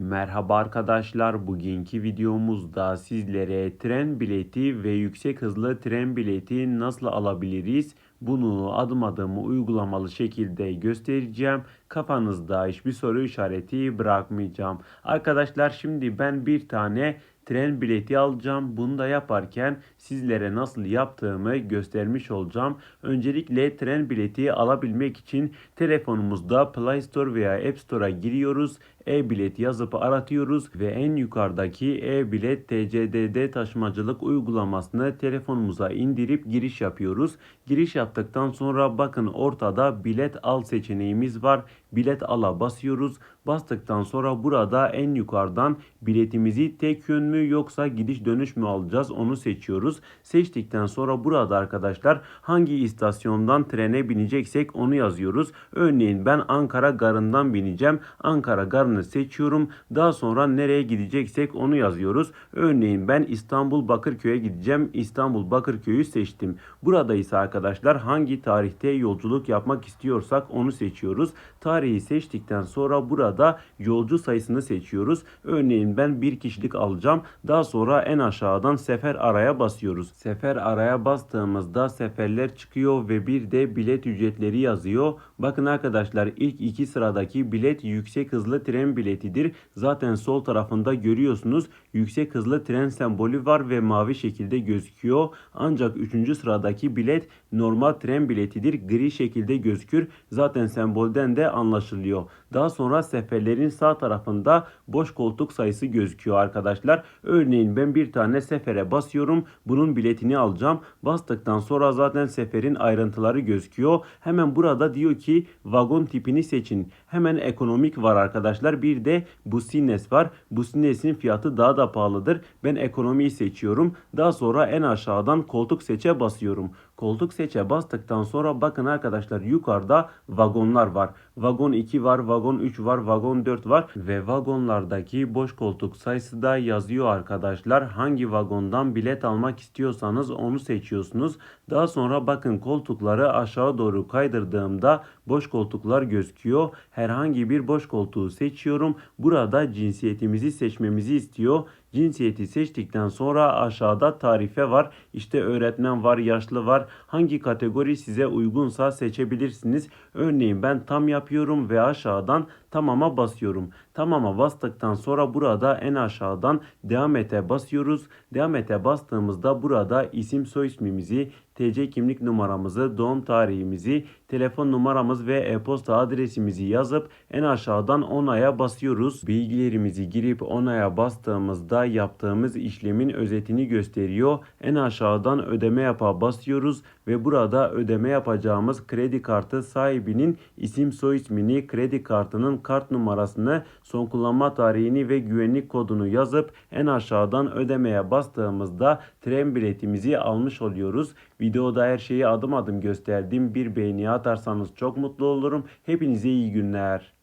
Merhaba arkadaşlar. Bugünkü videomuzda sizlere tren bileti ve yüksek hızlı tren bileti nasıl alabiliriz? Bunu adım adım uygulamalı şekilde göstereceğim. Kafanızda hiçbir soru işareti bırakmayacağım. Arkadaşlar şimdi ben bir tane tren bileti alacağım. Bunu da yaparken sizlere nasıl yaptığımı göstermiş olacağım. Öncelikle tren bileti alabilmek için telefonumuzda Play Store veya App Store'a giriyoruz. E-bilet yazıp aratıyoruz ve en yukarıdaki e-bilet TCDD taşımacılık uygulamasını telefonumuza indirip giriş yapıyoruz. Giriş yaptıktan sonra bakın ortada bilet al seçeneğimiz var. Bilet ala basıyoruz. Bastıktan sonra burada en yukarıdan biletimizi tek yön mü yoksa gidiş dönüş mü alacağız onu seçiyoruz. Seçtikten sonra burada arkadaşlar hangi istasyondan trene bineceksek onu yazıyoruz. Örneğin ben Ankara Garı'ndan bineceğim. Ankara Garı'nı seçiyorum. Daha sonra nereye gideceksek onu yazıyoruz. Örneğin ben İstanbul Bakırköy'e gideceğim. İstanbul Bakırköy'ü seçtim. Burada ise arkadaşlar hangi tarihte yolculuk yapmak istiyorsak onu seçiyoruz. Tarihi seçtikten sonra burada yolcu sayısını seçiyoruz. Örneğin ben bir kişilik alacağım. Daha sonra en aşağıdan sefer araya basıyoruz. Sefer araya bastığımızda seferler çıkıyor ve bir de bilet ücretleri yazıyor. Bakın arkadaşlar ilk iki sıradaki bilet yüksek hızlı tren biletidir. Zaten sol tarafında görüyorsunuz yüksek hızlı tren sembolü var ve mavi şekilde gözüküyor. Ancak üçüncü sıradaki bilet normal tren biletidir. Gri şekilde gözükür. Zaten sembolden de anlaşılıyor. Daha sonra seferlerin sağ tarafında boş koltuk sayısı gözüküyor arkadaşlar. Örneğin ben bir tane sefere basıyorum. Bunun biletini alacağım. Bastıktan sonra zaten seferin ayrıntıları gözüküyor. Hemen burada diyor ki vagon tipini seçin. Hemen ekonomik var arkadaşlar. Bir de Busines var. Busines'in fiyatı daha da pahalıdır. Ben ekonomiyi seçiyorum. Daha sonra en aşağıdan koltuk seçe basıyorum. Koltuk seçe bastıktan sonra bakın arkadaşlar yukarıda vagonlar var. Vagon 2 var, vagon 3 var, vagon 4 var ve vagonlardaki boş koltuk sayısı da yazıyor arkadaşlar. Hangi vagondan bilet almak istiyorsanız onu seçiyorsunuz. Daha sonra bakın koltukları aşağı doğru kaydırdığımda boş koltuklar gözüküyor. Herhangi bir boş koltuğu seçiyorum. Burada cinsiyetimizi seçmemizi istiyor. Cinsiyeti seçtikten sonra aşağıda tarife var. İşte öğretmen var, yaşlı var. Hangi kategori size uygunsa seçebilirsiniz. Örneğin ben tam yapıyorum ve aşağıdan tamama basıyorum. Tamama bastıktan sonra burada en aşağıdan devam ete basıyoruz. Devam ete bastığımızda burada isim soy ismimizi, TC kimlik numaramızı, doğum tarihimizi, telefon numaramız ve e-posta adresimizi yazıp en aşağıdan onaya basıyoruz. Bilgilerimizi girip onaya bastığımızda yaptığımız işlemin özetini gösteriyor. En aşağıdan ödeme yapa basıyoruz ve burada ödeme yapacağımız kredi kartı sahibinin isim soy ismini, kredi kartının kart numarasını, son kullanma tarihini ve güvenlik kodunu yazıp en aşağıdan ödemeye bastığımızda tren biletimizi almış oluyoruz. Videoda her şeyi adım adım gösterdim. Bir beğeni atarsanız çok mutlu olurum. Hepinize iyi günler.